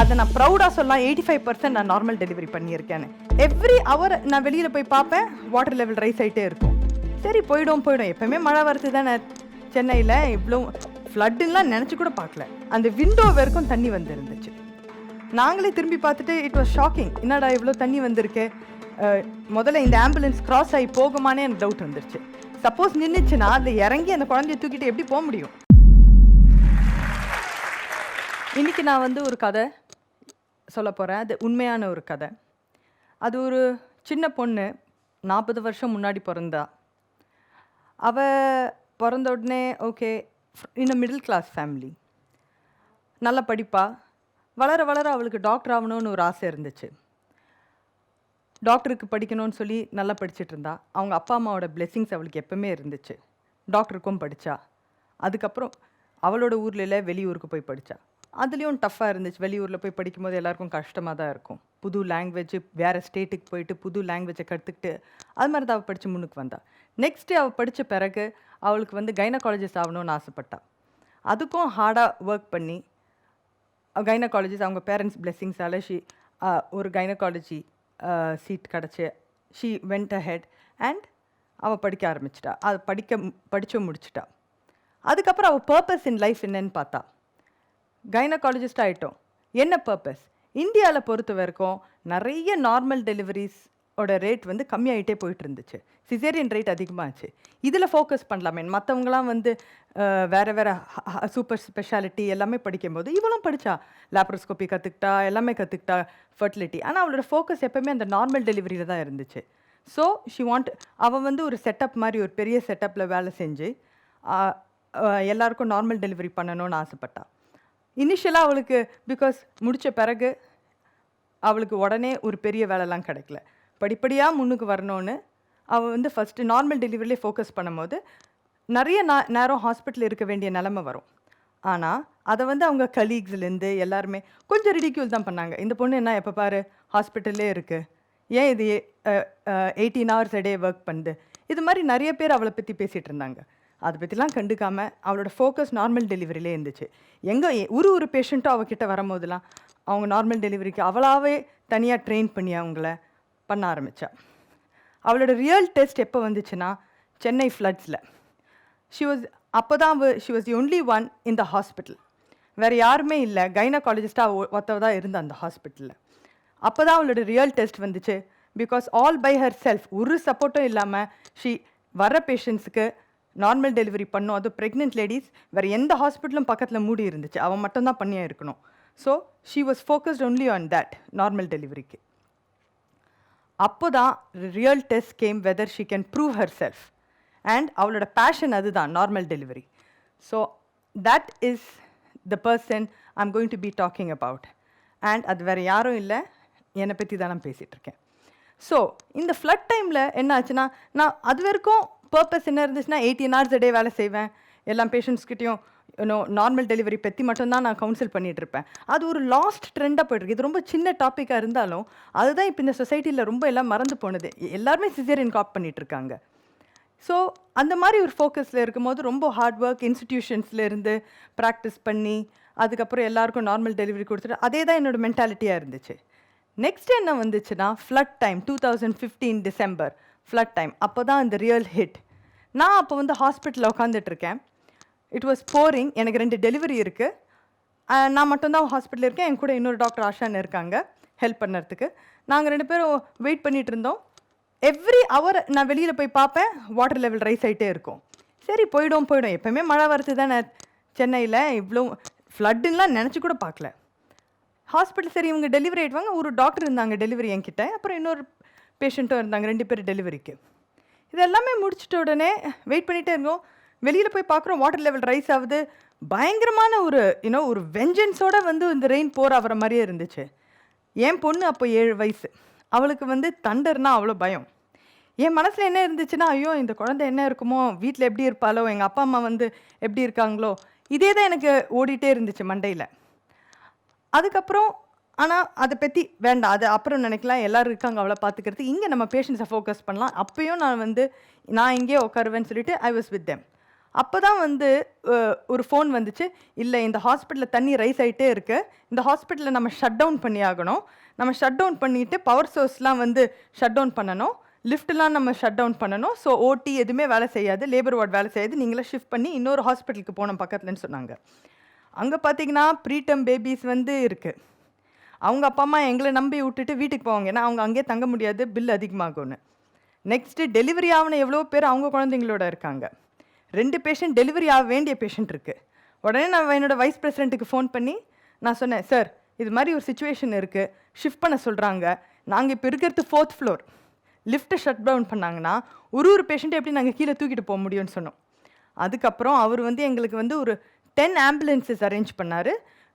அதை நான் ப்ரௌடாக சொல்லலாம் எயிட்டி ஃபைவ் பர்சன்ட் நான் நார்மல் டெலிவரி பண்ணியிருக்கேன்னு. எவ்ரி ஹவர் நான் வெளியில் போய் பார்ப்பேன் வாட்டர் லெவல் ரைஸ் ஆகிட்டே இருக்கும். சரி போயிடும் போயிடும். எப்பவுமே மழை வருது தானே. சென்னையில் இவ்வளோ ஃப்ளட்டுலாம் நினச்சி கூட பார்க்கல. அந்த விண்டோ வரைக்கும் தண்ணி வந்துருந்துச்சு. நாங்களே திரும்பி பார்த்துட்டு இட் வாஸ் ஷாக்கிங் என்னடா இவ்வளோ தண்ணி வந்திருக்கு? முதல்ல இந்த ஆம்புலன்ஸ் கிராஸ் ஆகி போகுமானே எனக்கு டவுட் வந்துருச்சு. சப்போஸ் நின்றுச்சுன்னா அதில் இறங்கி அந்த குழந்தைய தூக்கிட்டு எப்படி போக முடியும்? இன்றைக்கி நான் வந்து ஒரு கதை சொல்ல போகிறேன் அது உண்மையான ஒரு கதை. அது ஒரு சின்ன பொண்ணு நாற்பது வருஷம் முன்னாடி பிறந்தா. அவ பிறந்த உடனே ஓகே இன்னும் மிடில் கிளாஸ் ஃபேமிலி நல்லா படிப்பா. வளர வளர அவளுக்கு டாக்டர் ஆகணும்னு ஒரு ஆசை இருந்துச்சு. டாக்டருக்கு படிக்கணும்னு சொல்லி நல்லா படிச்சுட்டு இருந்தா. அவங்க அப்பா அம்மாவோட பிளெஸ்ஸிங்ஸ் அவளுக்கு எப்பவுமே இருந்துச்சு. டாக்டருக்கும் படித்தா அதுக்கப்புறம் அவளோட ஊரில் இல்ல வெளியூருக்கு போய் படித்தா அதுலேயும் டஃப்பாக இருந்துச்சு. வெளியூரில் போய் படிக்கும்போது எல்லாருக்கும் கஷ்டமாக தான் இருக்கும். புது லாங்குவேஜ் வேறு ஸ்டேட்டுக்கு போயிட்டு புது லாங்குவேஜை கற்றுக்கிட்டு அது மாதிரி தான் அவள் படித்து முன்னுக்கு வந்தாள் நெக்ஸ்ட்டு அவள் படித்த பிறகு அவளுக்கு வந்து கைனகாலஜிஸ்ட் ஆகணும்னு ஆசைப்பட்டாள் அதுக்கும் ஹார்டாக ஒர்க் பண்ணி கைனகாலஜிஸ் அவங்க பேரண்ட்ஸ் பிளெஸ்ஸிங்ஸால் ஷி ஒரு கைனகாலஜி சீட் கிடச்சி she went ahead and அவள் படிக்க ஆரம்பிச்சிட்டா. அது படிக்க படித்து முடிச்சிட்டா. அதுக்கப்புறம் அவள் பர்பஸ் இன் லைஃப் என்னன்னு பார்த்தா கைனகாலஜிஸ்ட் ஆகிட்டோம் என்ன பர்பஸ் இந்தியாவில் பொறுத்த வரைக்கும் நிறைய நார்மல் டெலிவரிஸ் ஓட ரேட் வந்து கம்மியாகிட்டே போயிட்டு இருந்துச்சு சிசேரியன் ரேட் அதிகமாகச்சு இதில் ஃபோக்கஸ் பண்ணலாமே. மற்றவங்களாம் வந்து வேறு வேறு சூப்பர் ஸ்பெஷாலிட்டி எல்லாமே படிக்கும்போது இவளும் படித்தா லேப்ரோஸ்கோப்பி கற்றுக்கிட்டா எல்லாமே கற்றுக்கிட்டா ஃபர்டிலிட்டி ஆனால் அவளோட ஃபோக்கஸ் எப்போவுமே அந்த நார்மல் டெலிவரியில் தான் இருந்துச்சு. ஸோ ஷி வாண்ட் அவள் வந்து ஒரு செட்டப் மாதிரி ஒரு பெரிய செட்டப்பில் வேலை செஞ்சு எல்லாருக்கும் நார்மல் டெலிவரி பண்ணணும்னு ஆசைப்பட்டாள் இனிஷியலாக அவளுக்கு பிகாஸ் முடித்த பிறகு அவளுக்கு உடனே ஒரு பெரிய வேலைலாம் கிடைக்கல. படிப்படியாக முன்னுக்கு வரணும்னு அவள் வந்து ஃபஸ்ட்டு நார்மல் டெலிவரிலே ஃபோக்கஸ் பண்ணும்போது நிறைய நேரம் ஹாஸ்பிட்டல் இருக்க வேண்டிய நிலமை வரும். ஆனால் அதை வந்து அவங்க கலீக்ஸ்லேருந்து எல்லாருமே கொஞ்சம் ரிடிக்யூல் தான் பண்ணாங்க. இந்த பொண்ணு என்ன எப்போ பாரு ஹாஸ்பிட்டல்லே இருக்குது ஏன் இது எயிட்டீன் ஹவர்ஸ் டே ஒர்க் பண்ணுது? இது மாதிரி நிறைய பேர் அவளை பற்றி பேசிகிட்டு இருந்தாங்க. அதை பற்றிலாம் கண்டுக்காமல் அவளோட ஃபோக்கஸ் நார்மல் டெலிவரியிலே இருந்துச்சு. எங்கே ஒரு ஒரு பேஷண்ட்டும் அவகிட்ட வரும்போதெல்லாம் அவங்க நார்மல் டெலிவரிக்கு அவளாகவே தனியாக ட்ரெயின் பண்ணி அவங்கள பண்ண ஆரம்பித்தா அவளோட ரியல் டெஸ்ட் எப்போ வந்துச்சுன்னா சென்னை ஃப்ளட்ஸில் ஷி வாஸ் அப்போ தான் she was the only one in the hospital வேறு யாருமே இல்லை. கைனகாலஜிஸ்டாக ஒத்தவ தான் இருந்தா அந்த ஹாஸ்பிட்டலில் அப்போ தான் அவளோட ரியல் டெஸ்ட் வந்துச்சு. Because all by herself ஒரு சப்போர்ட்டும் இல்லாமல் ஷி வர பேஷண்ட்ஸுக்கு நார்மல் டெலிவரி பண்ணோம். அது ப்ரெக்னென்ட் லேடிஸ் வேறு எந்த ஹாஸ்பிட்டலும் பக்கத்தில் மூடி இருந்துச்சு. அவன் மட்டும்தான் பண்ணியே இருக்கணும். So she was focused only on that normal டெலிவரிக்கு அப்போ தான் real test came whether she can prove herself and அவளோட பேஷன் அதுதான் normal delivery so that is the person I'm going to be talking about and அது வேறு யாரும் இல்லை. என்னை பற்றி தான் நான் பேசிகிட்ருக்கேன் ஸோ இந்த ஃப்ளட் டைமில் என்ன ஆச்சுன்னா நான் அது வரைக்கும் பர்பஸ் என்ன இருந்துச்சுன்னா எயிட்டீன் ஹவர்ஸ் டே வேலை செய்வேன். எல்லா பேஷண்ட்ஸ்கிட்டையும் நோ நார்மல் டெலிவரி பற்றி மட்டும்தான் நான் கவுன்சில் பண்ணிகிட்ருப்பேன் இருப்பேன் அது ஒரு லாஸ்ட் ட்ரெண்டாக போய்ட்டுருக்கு. இது ரொம்ப சின்ன டாப்பிக்காக இருந்தாலும் அதுதான் இப்போ இந்த சொசைட்டியில் ரொம்ப எல்லாம் மறந்து போனது. எல்லாருமே சிசேரியன் காப் பண்ணிகிட்ருக்காங்க இருக்காங்க ஸோ அந்த மாதிரி ஒரு ஃபோக்கஸில் இருக்கும்போது ரொம்ப ஹார்ட் ஒர்க் இன்ஸ்டிடியூஷன்ஸ்லேருந்து ப்ராக்டிஸ் பண்ணி அதுக்கப்புறம் எல்லாருக்கும் நார்மல் டெலிவரி கொடுத்துட்டு அதே தான் என்னோட மென்டாலிட்டியாக இருந்துச்சு. நெக்ஸ்ட் என்ன வந்துச்சுன்னா flood time two thousand fifteen December flood time அப்போ தான் இந்த ரியல் ஹிட் நான் அப்போ வந்து ஹாஸ்பிட்டலில் உட்காந்துட்ருக்கேன் இட் வாஸ் போரிங் எனக்கு ரெண்டு டெலிவரி இருக்குது நான் மட்டும்தான் ஹாஸ்பிட்டலில் இருக்கேன். என் கூட இன்னொரு டாக்டர் ஆஷான் இருக்காங்க. ஹெல்ப் பண்ணுறதுக்கு. நாங்கள் ரெண்டு பேரும் வெயிட் பண்ணிகிட்டு இருந்தோம். எவ்ரி ஹவர் நான் வெளியில் போய் பார்ப்பேன். வாட்டர் லெவல் ரைஸ் ஆகிட்டே இருக்கும். சரி போயிடும் போயிடும். எப்போயுமே மழை வருது தானே. சென்னையில் இவ்வளோ ஃப்ளட்டுலாம் நினச்சி கூட பார்க்கல. ஹாஸ்பிட்டல் சரி இவங்க டெலிவரி ஆகிடுவாங்க ஒரு டாக்டர் இருந்தாங்க டெலிவரி என்கிட்ட. அப்புறம் இன்னொரு பேஷண்ட்டும் இருந்தாங்க ரெண்டு பேர் டெலிவரிக்கு. இது எல்லாமே முடிச்சிட்ட உடனே வெயிட் பண்ணிகிட்டே இருந்தோம். வெளியில் போய் பார்க்குறோம் வாட்டர் லெவல் ரைஸ் ஆகுது. பயங்கரமான ஒரு யூனோ ஒரு வெஞ்சன்ஸோட வந்து இந்த ரெயின் போர் ஆகிற மாதிரியே இருந்துச்சு. என் பொண்ணு அப்போ ஏழு வயசு. அவளுக்கு வந்து தண்டர்னா அவ்வளோ பயம். என் மனசில் என்ன இருந்துச்சுன்னா ஐயோ இந்த குழந்தை என்ன இருக்குமோ வீட்டில் எப்படி இருப்பாளோ எங்கள் அப்பா அம்மா வந்து எப்படி இருக்காங்களோ இதே தான் எனக்கு ஓடிட்டே இருந்துச்சு மண்டையில். அதுக்கப்புறம் ஆனால் அதை பற்றி வேண்டாம். அது அப்புறம் நினைக்கலாம். எல்லோரும் இருக்காங்க அவ்வளோ பார்த்துக்கிறது. இங்கே நம்ம பேஷண்ட்ஸை ஃபோக்கஸ் பண்ணலாம். அப்பயும் நான் வந்து நான் இங்கேயே உட்காருவேன்னு சொல்லிட்டு ஐ வாஸ் வித் தெம் அப்போ தான் வந்து ஒரு ஃபோன் வந்துச்சு. இல்லை இந்த ஹாஸ்பிட்டலில் தண்ணி ரைஸ் ஆகிட்டே இருக்குது இந்த ஹாஸ்பிட்டலில் நம்ம ஷட் டவுன் பண்ணி ஆகணும். நம்ம ஷட் டவுன் பண்ணிவிட்டு பவர் சோர்ஸ்லாம் வந்து ஷட் டவுன் பண்ணணும். லிஃப்ட்லாம் நம்ம ஷட் டவுன் பண்ணணும். ஸோ ஓட்டி எதுவுமே வேலை செய்யாது. லேபர் வார்டு வேலை செய்யாது. நீங்களே ஷிஃப்ட் பண்ணி இன்னொரு ஹாஸ்பிட்டலுக்கு போனோம் பக்கத்துலன்னு சொன்னாங்க. அங்கே பார்த்தீங்கன்னா ப்ரீடம் பேபிஸ் வந்து இருக்குது அவங்க அப்பா அம்மா எங்களை நம்பி விட்டுட்டு வீட்டுக்கு போவாங்க. ஏன்னா அவங்க அங்கேயே தங்க முடியாது பில் அதிகமாகும்னு. நெக்ஸ்ட்டு டெலிவரி ஆகின எவ்வளோ பேர் அவங்க குழந்தைங்களோட இருக்காங்க. ரெண்டு பேஷண்ட் டெலிவரி ஆக வேண்டிய பேஷண்ட் இருக்குது உடனே நான் என்னோடய வைஸ் பிரசிடென்ட்டுக்கு ஃபோன் பண்ணி நான் சொன்னேன் சார் இது மாதிரி ஒரு சுச்சுவேஷன் இருக்குது ஷிஃப்ட் பண்ண சொல்கிறாங்க நாங்கள் இப்போ இருக்கிறது ஃபோர்த் ஃப்ளோர் லிஃப்ட்டை ஷட் டவுன் பண்ணாங்கன்னா ஒரு ஒரு பேஷண்ட்டை எப்படி நாங்கள் கீழே தூக்கிட்டு போக முடியும்னு சொன்னோம். அதுக்கப்புறம் அவர் வந்து எங்களுக்கு வந்து ஒரு டென் ஆம்புலன்ஸஸ் அரேஞ்ச் பண்ணார்.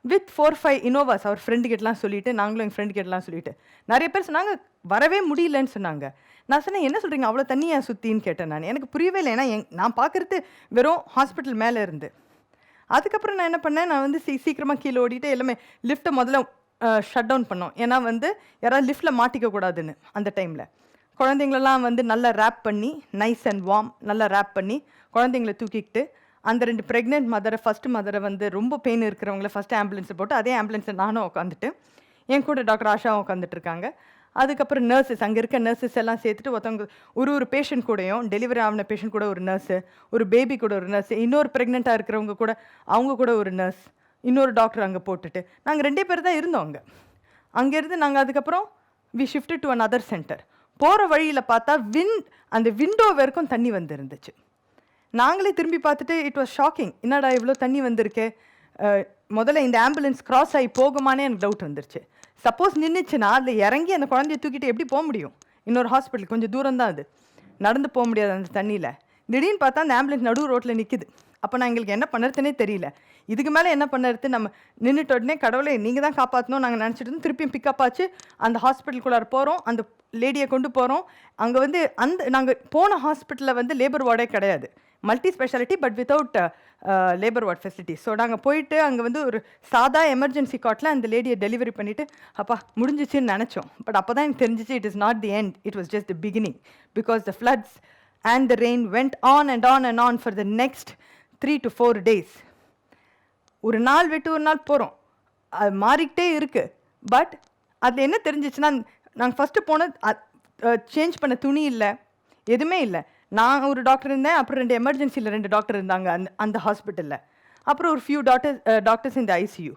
வித் ஃபோர் ஃபைவ் இனோவாஸ் அவர் ஃப்ரெண்டு கிட்டலாம் சொல்லிட்டு நாங்களும் எங்கள் ஃப்ரெண்டு கிட்டலாம் சொல்லிட்டு. நிறைய பேர் சொன்னாங்க வரவே முடியலன்னு சொன்னாங்க. நான் சொன்னேன் என்ன சொல்கிறீங்க அவ்வளோ தண்ணியை சுற்றின்னு கேட்டேன் நான். எனக்கு புரியவே இல்லை. ஏன்னா எங் நான் பார்க்குறது வெறும் ஹாஸ்பிட்டல் மேலே இருந்து. அதுக்கப்புறம் நான் என்ன பண்ணேன்? நான் வந்து சீ சீக்கிரமாக கீழே ஓடிட்டு எல்லாமே லிஃப்ட்டை முதல்ல ஷட் டவுன் பண்ணோம். ஏன்னா வந்து யாராவது லிஃப்ட்டில் மாட்டிக்க கூடாதுன்னு அந்த டைமில் குழந்தைங்களெல்லாம் வந்து நல்லா ரேப் பண்ணி நைஸ் அண்ட் வார்ம் நல்லா ரேப் பண்ணி குழந்தைங்கள தூக்கிக்கிட்டு அந்த ரெண்டு ப்ரெக்னென்ட் மதரை ஃபஸ்ட்டு மதரை வந்து ரொம்ப பெயின் இருக்கிறவங்கள ஃபஸ்ட்டு ஆம்புலன்ஸை போட்டு அதே ஆம்புலன்ஸில் நானும் உட்காந்துட்டு என் கூட டாக்டர் ஆஷாவும் உட்காந்துட்டு இருக்காங்க. அதுக்கப்புறம் நர்சஸ் அங்கே இருக்க நர்சஸ் எல்லாம் சேர்த்துட்டு ஒருத்தவங்க ஒரு ஒரு பேஷண்ட் கூடயும் டெலிவரி ஆகின பேஷண்ட் கூட ஒரு நர்ஸு ஒரு பேபி கூட ஒரு நர்ஸ் இன்னொரு ப்ரெக்னெண்ட்டாக இருக்கிறவங்க கூட அவங்க கூட ஒரு நர்ஸ் இன்னொரு டாக்டர் அங்கே போட்டுட்டு நாங்கள் ரெண்டே பேர் தான் இருந்தோம் அங்கே. அங்கேருந்து நாங்கள் அதுக்கப்புறம் we shift to another centre போகிற வழியில் பார்த்தா வின் அந்த விண்டோ வரைக்கும் தண்ணி வந்துருந்துச்சு. நாங்களே திரும்பி பார்த்துட்டு இட் வாஸ் ஷாக்கிங் என்னடா இவ்வளோ தண்ணி வந்திருக்கு? முதல்ல இந்த ஆம்புலன்ஸ் கிராஸ் ஆகி போகுமானே எனக்கு டவுட் வந்துருச்சு. சப்போஸ் நின்றுச்சுன்னா அதில் இறங்கி அந்த குழந்தைய தூக்கிட்டு எப்படி போக முடியும்? இன்னொரு ஹாஸ்பிட்டல் கொஞ்சம் தூரம் தான் அது. நடந்து போக முடியாது அந்த தண்ணியில். திடீர்னு பார்த்தா அந்த ஆம்புலன்ஸ் நடு ரோட்டில் நிற்குது அப்போ நான் எங்களுக்கு என்ன பண்ணுறதுனே தெரியல. இதுக்கு மேலே என்ன பண்ணுறது? நம்ம நின்றுட்ட உடனே கடவுளை நீங்கள் தான் காப்பாற்றணும் நாங்கள் நினச்சிட்டு இருந்தோம். திருப்பியும் பிக்கப் ஆச்சு. அந்த ஹாஸ்பிட்டலுக்குள்ளார போகிறோம் அந்த லேடியை கொண்டு போகிறோம் அங்கே வந்து அந்த நாங்கள் போன ஹாஸ்பிட்டலில் வந்து லேபர் வார்டே கிடையாது. Multi speciality but without labour ward facility so நாங்கள் போயிட்டு அங்கே வந்து ஒரு சாதா எமர்ஜென்சி காட்டில் அந்த லேடியை டெலிவரி பண்ணிவிட்டு அப்பா முடிஞ்சிச்சுன்னு நினச்சோம். பட் அப்போ தான் எனக்கு தெரிஞ்சிச்சு it is not the end it was just the beginning because the floods and the rain went on and on and on for the next three to four days ஒரு நாள் விட்டு ஒரு நாள் போகிறோம் அது மாறிக்கிட்டே இருக்குது பட் அதில் என்ன தெரிஞ்சிச்சுன்னா நாங்கள் ஃபஸ்ட்டு போனது சேஞ்ச் பண்ண துணி இல்லை. எதுவுமே இல்லை. நான் ஒரு டாக்டர் இருந்தேன் அப்புறம் ரெண்டு எமர்ஜென்சியில் ரெண்டு டாக்டர் இருந்தாங்க அந்த அந்த ஹாஸ்பிட்டலில் அப்புறம் ஒரு ஃபியூ டாக்டர் டாக்டர்ஸ் இந்த ஐசியூ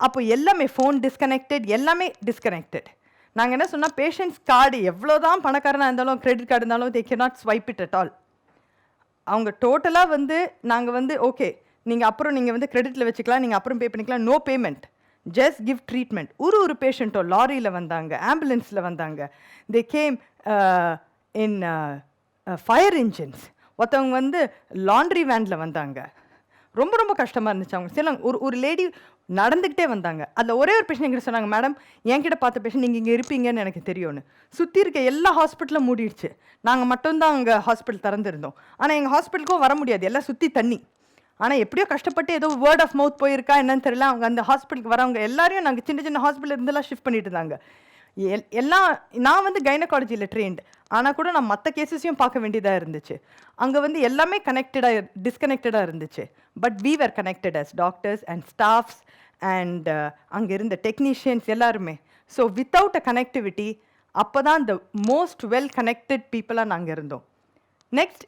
அப்போ எல்லாமே ஃபோன் டிஸ்கனெக்டட் எல்லாமே டிஸ்கனெக்டட் நாங்கள் என்ன சொன்னால் பேஷண்ட்ஸ் கார்டு எவ்வளோ தான் பணக்காரனாக இருந்தாலும் கிரெடிட் கார்டு இருந்தாலும் they can not swipe it at all அவங்க டோட்டலாக வந்து நாங்கள் வந்து ஓகே நீங்கள் அப்புறம் நீங்கள் வந்து கிரெடிட்டில் வச்சுக்கலாம் நீங்கள் அப்புறம் பே பண்ணிக்கலாம் no payment just give treatment ஒரு ஒரு பேஷண்ட்டோ லாரியில் வந்தாங்க ஆம்புலன்ஸில் வந்தாங்க. They came in fire engines ஒருத்தவங்க வந்து லாண்ட்ரி வேனில் வந்தாங்க. ரொம்ப ரொம்ப கஷ்டமாக இருந்துச்சு அவங்க. சில ஒரு ஒரு லேடி நடந்துக்கிட்டே வந்தாங்க. அதில் ஒரே ஒரு பேஷண்ட் எங்கிட்ட சொன்னாங்க மேடம் என்கிட்ட பார்த்த பேஷண்ட் நீங்கள் இங்கே இருப்பீங்கன்னு எனக்கு தெரியும்னு. சுற்றி இருக்க எல்லா ஹாஸ்பிட்டலும் மூடிடுச்சு. நாங்கள் மட்டும்தான் அங்கே ஹாஸ்பிட்டல் திறந்துருந்தோம். ஆனால் எங்கள் ஹாஸ்பிட்டலுக்கும் வர முடியாது. எல்லாம் சுற்றி தண்ணி. ஆனால் எப்படியோ கஷ்டப்பட்டு ஏதோ வேர்ட் ஆஃப் மவுத் போயிருக்கா என்னன்னு தெரியல. அவங்க அந்த ஹாஸ்பிட்டலுக்கு வரவங்க எல்லாரையும் நாங்கள் சின்ன சின்ன ஹாஸ்பிட்டல் இருந்தெல்லாம் ஷிஃப்ட் பண்ணிட்டு இருந்தாங்க. எல் எல்லாம் நான் வந்து கைனகாலஜியில் ட்ரெயின்டு ஆனால் கூட நான் மற்ற கேசஸையும் பார்க்க வேண்டியதாக இருந்துச்சு. அங்கே வந்து எல்லாமே கனெக்டடாக டிஸ்கனெக்டடாக இருந்துச்சு. But we were connected as doctors and staffs and அங்கே இருந்த டெக்னீஷியன்ஸ் எல்லாருமே. ஸோ வித்தவுட் அ கனெக்டிவிட்டி அப்போ தான் இந்த மோஸ்ட் வெல் கனெக்டட் பீப்புளாக நாங்கள் இருந்தோம். Next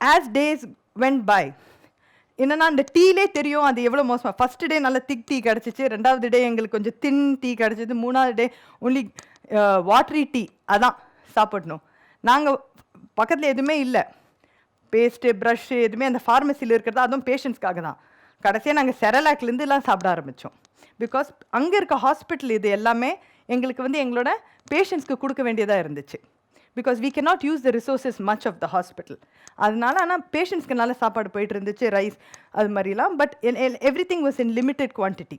as days went by என்னன்னா அந்த டீலே தெரியும் அது எவ்வளோ மோசமாக ஃபஸ்ட்டு டே நல்ல திக் டீ கிடச்சிச்சு ரெண்டாவது டே எங்களுக்கு கொஞ்சம் தின் டீ கிடச்சிது மூணாவது டே ஒன்லி வாட்ரி டீ அதான். சாப்பிடணும். நாங்கள் பக்கத்தில் எதுவுமே இல்லை. பேஸ்ட்டு ப்ரஷ்ஷு எதுவுமே அந்த ஃபார்மசியில் இருக்கிறது அதுவும் பேஷண்ட்ஸ்க்காக தான். கடைசியாக நாங்கள் செரலாக்லேருந்து எல்லாம் சாப்பிட ஆரம்பித்தோம் பிகாஸ் அங்கே இருக்க ஹாஸ்பிட்டல் இது எல்லாமே எங்களுக்கு வந்து எங்களோட பேஷண்ட்ஸ்க்கு கொடுக்க வேண்டியதாக இருந்துச்சு. Because we can not use the resources much of the hospital அதனால ஆனால் பேஷண்ட்ஸ்க்கு நல்ல சாப்பாடு போயிட்டு இருந்துச்சு ரைஸ் அது மாதிரிலாம். But everything was in limited quantity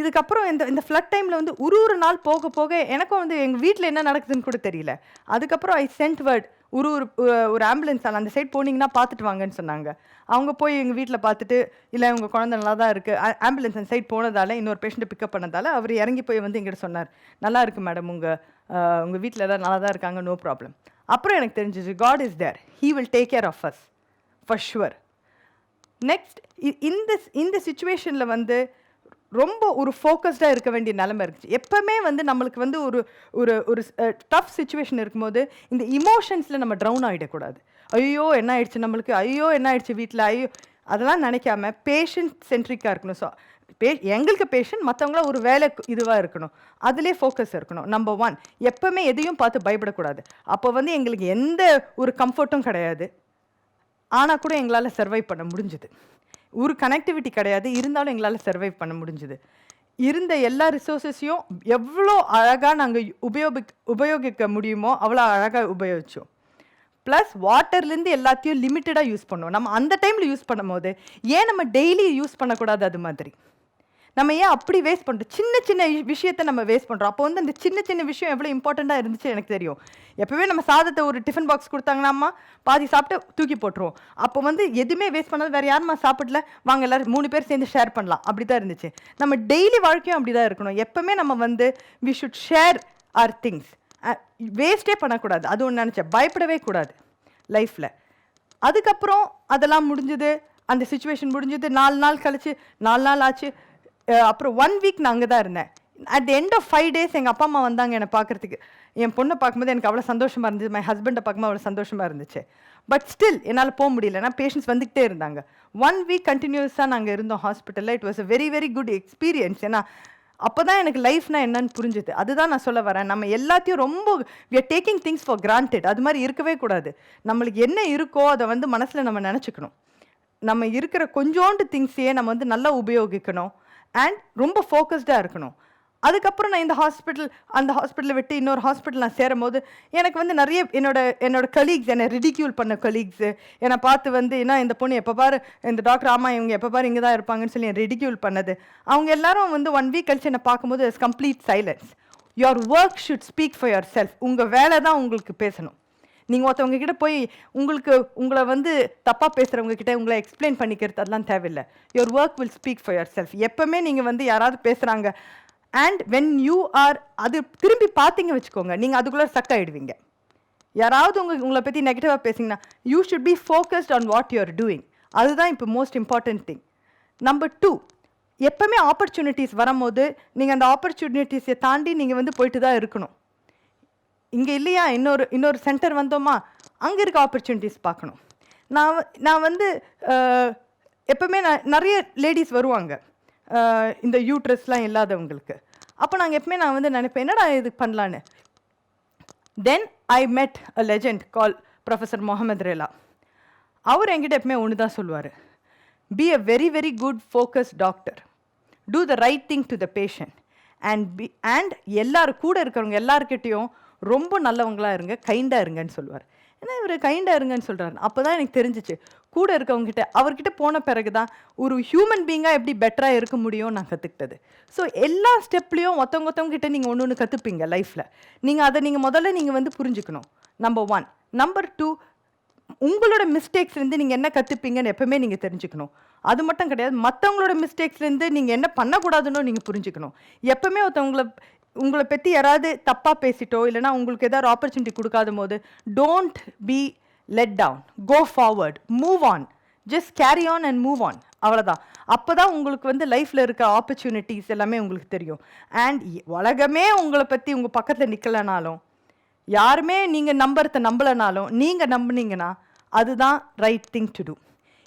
இதுக்கப்புறம் இந்த இந்த ஃப்ளட் டைமில் வந்து ஒரு ஒரு நாள் போக போக எனக்கும் வந்து எங்கள் வீட்டில் என்ன நடக்குதுன்னு கூட தெரியல. அதுக்கப்புறம் ஐ சென்ட் வேர்ட் ஒரு ஒரு ஒரு ஆம்புலன்ஸ் அந்த சைட் போனீங்கன்னா பார்த்துட்டு வாங்கன்னு சொன்னாங்க. அவங்க போய் எங்கள் வீட்டில் பார்த்துட்டு இல்லை உங்கள் குழந்தை நல்லா தான் இருக்குது ஆம்புலன்ஸ் அந்த சைட் போனதால் இன்னொரு பேஷண்ட்டை பிக்கப் பண்ணதால் அவர் இறங்கி போய் வந்து எங்கிட்ட சொன்னார். நல்லா இருக்குது மேடம் உங்கள் உங்கள் வீட்டில் எல்லாம் நல்லா தான் இருக்காங்க நோ ப்ராப்ளம் அப்புறம் எனக்கு தெரிஞ்சிச்சு God is there he will take care of us for sure next இந்த இந்த சுச்சுவேஷனில் வந்து ரொம்ப ஒரு ஃபோக்கஸ்டாக இருக்க வேண்டிய நிலமை இருந்துச்சு. எப்போவுமே வந்து நம்மளுக்கு வந்து ஒரு ஒரு ஒரு டஃப் சுச்சுவேஷன் இருக்கும்போது இந்த இமோஷன்ஸில் நம்ம ட்ரவுன் ஆகிடக்கூடாது ஐயோ என்ன ஆயிடுச்சு நம்மளுக்கு? ஐயோ என்ன ஆயிடுச்சு வீட்டில் ஐயோ அதெல்லாம் நினைக்காம பேஷண்ட் சென்ட்ரிக்காக இருக்கணும். ஸோ பே எங்களுக்கு பேஷண்ட் மற்றவங்களாம் ஒரு வேலை இதுவாக இருக்கணும். அதிலே ஃபோக்கஸ் இருக்கணும் நம்பர் ஒன் எப்போவுமே எதையும் பார்த்து பயப்படக்கூடாது. அப்போ வந்து எங்களுக்கு எந்த ஒரு கம்ஃபர்ட்டும் கிடையாது. ஆனால் கூட எங்களால் சர்வை பண்ண முடிஞ்சுது. ஒரு கனெக்டிவிட்டி கிடையாது. இருந்தாலும் எங்களால் சர்வைவ் பண்ண முடிஞ்சுது. இருந்த எல்லா ரிசோர்ஸஸையும் எவ்வளோ அழகாக நாங்கள் உபயோகிக் உபயோகிக்க முடியுமோ அவ்வளோ அழகாக உபயோகித்தோம் ப்ளஸ் வாட்டர்லேருந்து எல்லாத்தையும் லிமிட்டடாக யூஸ் பண்ணுவோம் நம்ம அந்த டைமில் யூஸ் பண்ணும்போது ஏன் நம்ம டெய்லி யூஸ் பண்ணக்கூடாது அது மாதிரி? நம்ம ஏன் அப்படி வேஸ்ட் பண்ணுறோம் சின்ன சின்ன விஷயத்த விஷயத்தை நம்ம வேஸ்ட் பண்ணுறோம் அப்போ வந்து அந்த சின்ன சின்ன விஷயம் எவ்வளோ இம்பார்ட்டண்ட்டாக இருந்துச்சு எனக்கு தெரியும். எப்போவே நம்ம சாதத்தை ஒரு டிஃபன் பாக்ஸ் கொடுத்தாங்கன்னா பாதி சாப்பிட்டு தூக்கி போட்டுருவோம். அப்போ வந்து எதுவுமே வேஸ்ட் பண்ணாது வேறு யாருமா சாப்பிடல? வாங்க எல்லாரும் மூணு பேர் சேர்ந்து ஷேர் பண்ணலாம். அப்படி தான் இருந்துச்சு. நம்ம டெய்லி வாழ்க்கையும் அப்படி தான் இருக்கணும். எப்போவுமே நம்ம வந்து we should share our things வேஸ்ட்டே பண்ணக்கூடாது. அது ஒன்று நினச்சேன். பயப்படவே கூடாது லைஃப்பில் அதுக்கப்புறம் அதெல்லாம் முடிஞ்சது. அந்த சுச்சுவேஷன் முடிஞ்சது. நாலு நாள் கழிச்சு நாலு நாள் ஆச்சு. அப்புறம் ஒன் வீக் நான் அங்கே தான் இருந்தேன் at end of five days எங்கள் அப்பா அம்மா வந்தாங்க என்னை பார்க்கறதுக்கு. என் பொண்ணை பார்க்கும்போது எனக்கு அவ்வளோ சந்தோஷமாக இருந்துச்சு. மை ஹஸ்பண்டை பார்க்கும்போது அவ்வளோ சந்தோஷமாக இருந்துச்சு. பட் ஸ்டில் என்னால் போக முடியல. ஏன்னா பேஷண்ட்ஸ் வந்துக்கிட்டே இருந்தாங்க. ஒன் வீக் கண்டினியூஸாக நாங்கள் இருந்தோம் ஹாஸ்பிட்டலில் it was a very very good experience ஏன்னா அப்போ தான் எனக்கு லைஃப்னா என்னன்னு புரிஞ்சுது. அதுதான் நான் சொல்ல வரேன். நம்ம எல்லாத்தையும் ரொம்ப we are taking things for granted அது மாதிரி இருக்கவே கூடாது. நம்மளுக்கு என்ன இருக்கோ அதை வந்து மனசில் நம்ம நினச்சிக்கணும். நம்ம இருக்கிற கொஞ்சோண்டு திங்ஸையே நம்ம வந்து நல்லா உபயோகிக்கணும். அண்ட் ரொம்ப ஃபோக்கஸ்டாக இருக்கணும். அதுக்கப்புறம் நான் இந்த ஹாஸ்பிட்டல் அந்த ஹாஸ்பிட்டலை விட்டு இன்னொரு ஹாஸ்பிட்டல் நான் சேரும் போது எனக்கு வந்து நிறைய என்னோட என்னோட கலீக்ஸ் என்னை ரிடிக்யூல் பண்ண கலீக்ஸு என்னை பார்த்து வந்து என்ன இந்த பொண்ணு எப்போ பாரு? இந்த டாக்டர் ஆமா இவங்க எப்போ பாரு? இங்கே தான் இருப்பாங்கன்னு சொல்லி ரிடிக்யூல் பண்ணது. அவங்க எல்லாரும் வந்து ஒன் வீக் கழிச்சு என்னை பார்க்கும்போது it's complete silence your work should speak for yourself உங்கள் வேலை தான் உங்களுக்கு பேசணும். நீங்கள் ஒருத்தவங்க கிட்ட போய் உங்களுக்கு உங்களை வந்து தப்பாக பேசுகிறவங்க கிட்ட உங்களை எக்ஸ்பிளைன் பண்ணிக்கிறது அதெல்லாம் தேவையில்லை. Your work will speak for yourself எப்போவுமே நீங்கள் வந்து யாராவது பேசுகிறாங்க அண்ட் வென் யூ ஆர் அது திரும்பி பார்த்தீங்க வச்சுக்கோங்க நீங்கள் அதுக்குள்ளே ஸ்டக் ஆகிடுவீங்க யாராவது உங்க உங்களை பற்றி நெகட்டிவாக பேசிங்கன்னா you should be focused on what you are doing அதுதான் இப்போ most important thing number two எப்போவுமே ஆப்பர்ச்சுனிட்டிஸ் வரும்போது நீங்கள் அந்த ஆப்பர்ச்சுனிட்டிஸை தாண்டி நீங்கள் வந்து போயிட்டு தான் இருக்கணும். இங்கே இல்லையா? இன்னொரு இன்னொரு சென்டர் வந்தோமா? அங்கே இருக்க ஆப்பர்ச்சுனிட்டிஸ் பார்க்கணும். நான் நான் வந்து எப்போவுமே எப்பவுமே நான் நிறைய லேடிஸ் வருவாங்க. இந்த யூட்ரஸ்லாம் இல்லாதவங்களுக்கு. அப்போ நாங்கள் எப்பவுமே நான் வந்து நினைப்பேன் என்னடா இது பண்ணலான்னு? Then I met a legend call professor Mohammed Rela அவர் என்கிட்ட எப்பவுமே ஒன்று தான் சொல்லுவார். Be a very very good focus doctor do the right thing to the patient and be and எல்லாரும் கூட இருக்கிறவங்க எல்லாருக்கிட்டேயும் ரொம்ப நல்லவங்களா இருங்க கைண்டாக இருங்கன்னு சொல்லுவார். ஏன்னா இவர் கைண்டாக இருங்கன்னு சொல்கிறாரு அப்போ தான் எனக்கு தெரிஞ்சிச்சு. கூட இருக்கவங்ககிட்ட அவர்கிட்ட போன பிறகு தான் ஒரு ஹியூமன் பீங்காக எப்படி பெட்டராக இருக்க முடியும் நான் கற்றுக்கிட்டது ஸோ எல்லா ஸ்டெப்லேயும் ஒருத்தவங்க ஒருத்தவங்ககிட்ட நீங்கள் ஒன்று ஒன்று கற்றுப்பீங்க லைஃப்பில் நீங்கள் அதை நீங்கள் முதல்ல நீங்கள் வந்து புரிஞ்சுக்கணும். நம்பர் ஒன் நம்பர் டூ உங்களோட மிஸ்டேக்ஸ்லேருந்து நீங்கள் என்ன கற்றுப்பீங்கன்னு எப்பவுமே நீங்கள் தெரிஞ்சுக்கணும். அது மட்டும் கிடையாது மற்றவங்களோட மிஸ்டேக்ஸ்லேருந்து நீங்கள் என்ன பண்ணக்கூடாதுன்னு நீங்கள் புரிஞ்சுக்கணும். எப்பவுமே ஒருத்தவங்களை உங்களை பற்றி யாராவது தப்பாக பேசிட்டோ இல்லைனா உங்களுக்கு ஏதாவது ஆப்பர்ச்சுனிட்டி கொடுக்காத போது don't be let down go forward move on just carry on and move on அவ்வளோதான் அப்போ தான் உங்களுக்கு வந்து லைஃப்பில் இருக்க ஆப்பர்ச்சுனிட்டிஸ் எல்லாமே உங்களுக்கு தெரியும். அண்ட் உலகமே உங்களை பற்றி உங்கள் பக்கத்தில் நிற்கலைனாலும் யாருமே நீங்கள் நம்புறத நம்பலைனாலும் நீங்கள் நம்புனீங்கன்னா அதுதான் ரைட் திங் டு டூ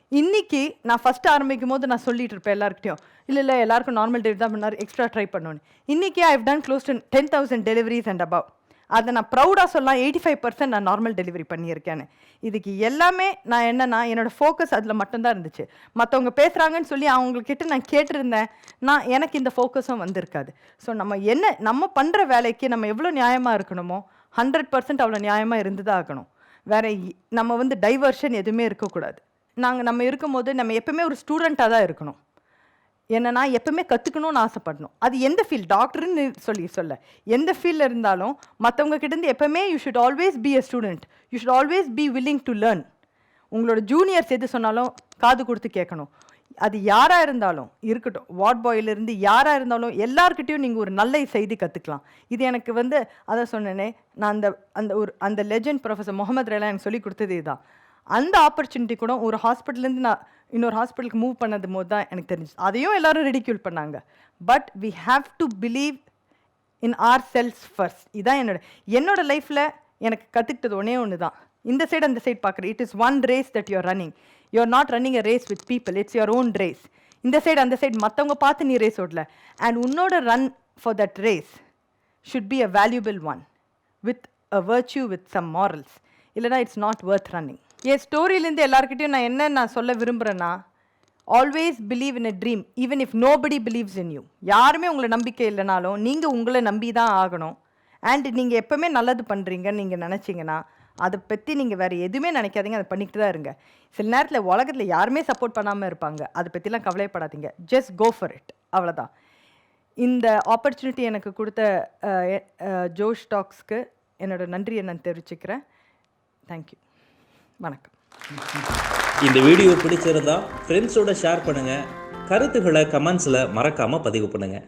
இன்னைக்கு நான் ஃபஸ்ட்டு ஆரம்பிக்கும் போது நான் சொல்லிட்டு இருப்பேன் எல்லாருக்கிட்டையும் இல்லை இல்லை எல்லாருக்கும் நார்மல் டெலிவரி தான் பண்ணார் எக்ஸ்ட்ரா ட்ரை பண்ணோன்னு. இன்றைக்கி I've done close to ten thousand deliveries and above அதை நான் ப்ரௌடாக சொல்லலாம் எயிட்டி ஃபைவ் பர்சன்ட் நான் நார்மல் டெலிவரி பண்ணியிருக்கேன்னு. இதுக்கு எல்லாமே நான் என்னென்னா என்னோட ஃபோக்கஸ் அதில் மட்டும்தான் இருந்துச்சு. மற்றவங்க பேசுகிறாங்கன்னு சொல்லி அவங்கக்கிட்ட நான் கேட்டிருந்தேன். நான் எனக்கு இந்த ஃபோக்கஸும் வந்திருக்காது. ஸோ நம்ம என்ன நம்ம பண்ணுற வேலைக்கு நம்ம எவ்வளோ நியாயமாக இருக்கணுமோ ஹண்ட்ரட் பர்சன்ட் அவ்வளோ நியாயமாக இருந்து தான் ஆகணும். வேற இ- நம்ம வந்து டைவர்ஷன் எதுவுமே இருக்கக்கூடாது. நாங்கள் நம்ம இருக்கும்போது நம்ம எப்பவுமே ஒரு ஸ்டூடெண்ட்டாக தான் இருக்கணும். என்னன்னா எப்பவுமே கற்றுக்கணும்னு ஆசைப்படணும். அது எந்த ஃபீல்ட் டாக்டர்னு சொல்லி சொல்ல. எந்த ஃபீல்டில் இருந்தாலும் மற்றவங்க கிட்டேருந்து எப்பவுமே you should always be a student you should always be willing to learn உங்களோட ஜூனியர்ஸ் எது சொன்னாலும் காது கொடுத்து கேட்கணும். அது யாராக இருந்தாலும் இருக்கட்டும். வார்ட் பாயிலிருந்து யாராக இருந்தாலும் எல்லார்கிட்டயும் நீங்கள் ஒரு நல்ல செய்தி கற்றுக்கலாம் இது எனக்கு வந்து அதை சொன்னேனே நான் அந்த அந்த ஒரு அந்த லெஜெண்ட் ப்ரொஃபஸர் முகமது ரெலா எனக்கு சொல்லி கொடுத்தது இதுதான். அந்த ஆப்பர்ச்சுனிட்டி கூட ஒரு ஹாஸ்பிட்டல்லேருந்து நான் இன்னொரு ஹாஸ்பிட்டலுக்கு மூவ் பண்ணது போது தான் எனக்கு தெரிஞ்சு அதையும் எல்லாரும் ரெடிக்யூல் பண்ணாங்க. But we have to believe in ourselves first இதான் என்னோட என்னோட லைஃப்பில் எனக்கு கற்றுக்கிட்டது ஒன்றே ஒன்று தான் இந்த சைடு அந்த சைடு பார்க்குறேன் it is one race that you're running you're not running a race with people it's your own race இந்த சைடு அந்த சைடு மற்றவங்க பார்த்து நீ ரேஸ் ஓடல. அண்ட் உன்னோட run for that race should be a valuable one with a virtue with some morals இல்லைனா it's not worth running என் ஸ்டோரியிலேருந்து எல்லாருக்கிட்டையும் நான் என்ன நான் சொல்ல விரும்புகிறேன்னா always believe in a dream even if nobody believes in you யாருமே உங்களை நம்பிக்கை இல்லைனாலும் நீங்கள் உங்களை நம்பி தான் ஆகணும். அண்ட் நீங்கள் எப்போவுமே நல்லது பண்ணுறீங்கன்னு நீங்கள் நினச்சிங்கன்னா அதை பற்றி நீங்கள் வேறு எதுவுமே நினைக்காதீங்க அதை பண்ணிக்கிட்டு தான் இருங்க. சில நேரத்தில் உலகத்தில் யாருமே சப்போர்ட் பண்ணாமல் இருப்பாங்க. அதை பற்றிலாம் கவலைப்படாதீங்க. ஜஸ்ட் கோ ஃபார் இட் அவ்வளோதான் இந்த ஆப்பர்ச்சுனிட்டி எனக்கு கொடுத்த ஜோஷ் டாக்ஸ்க்கு என்னோட நன்றியை நான் தெரிவிச்சுக்கிறேன். தேங்க்யூ வணக்கம். இந்த வீடியோ பிடிச்சிருந்தா ஃப்ரெண்ட்ஸோட ஷேர் பண்ணுங்கள் கருத்துக்களை கமெண்ட்ஸில் மறக்காமல் பதிவு பண்ணுங்கள்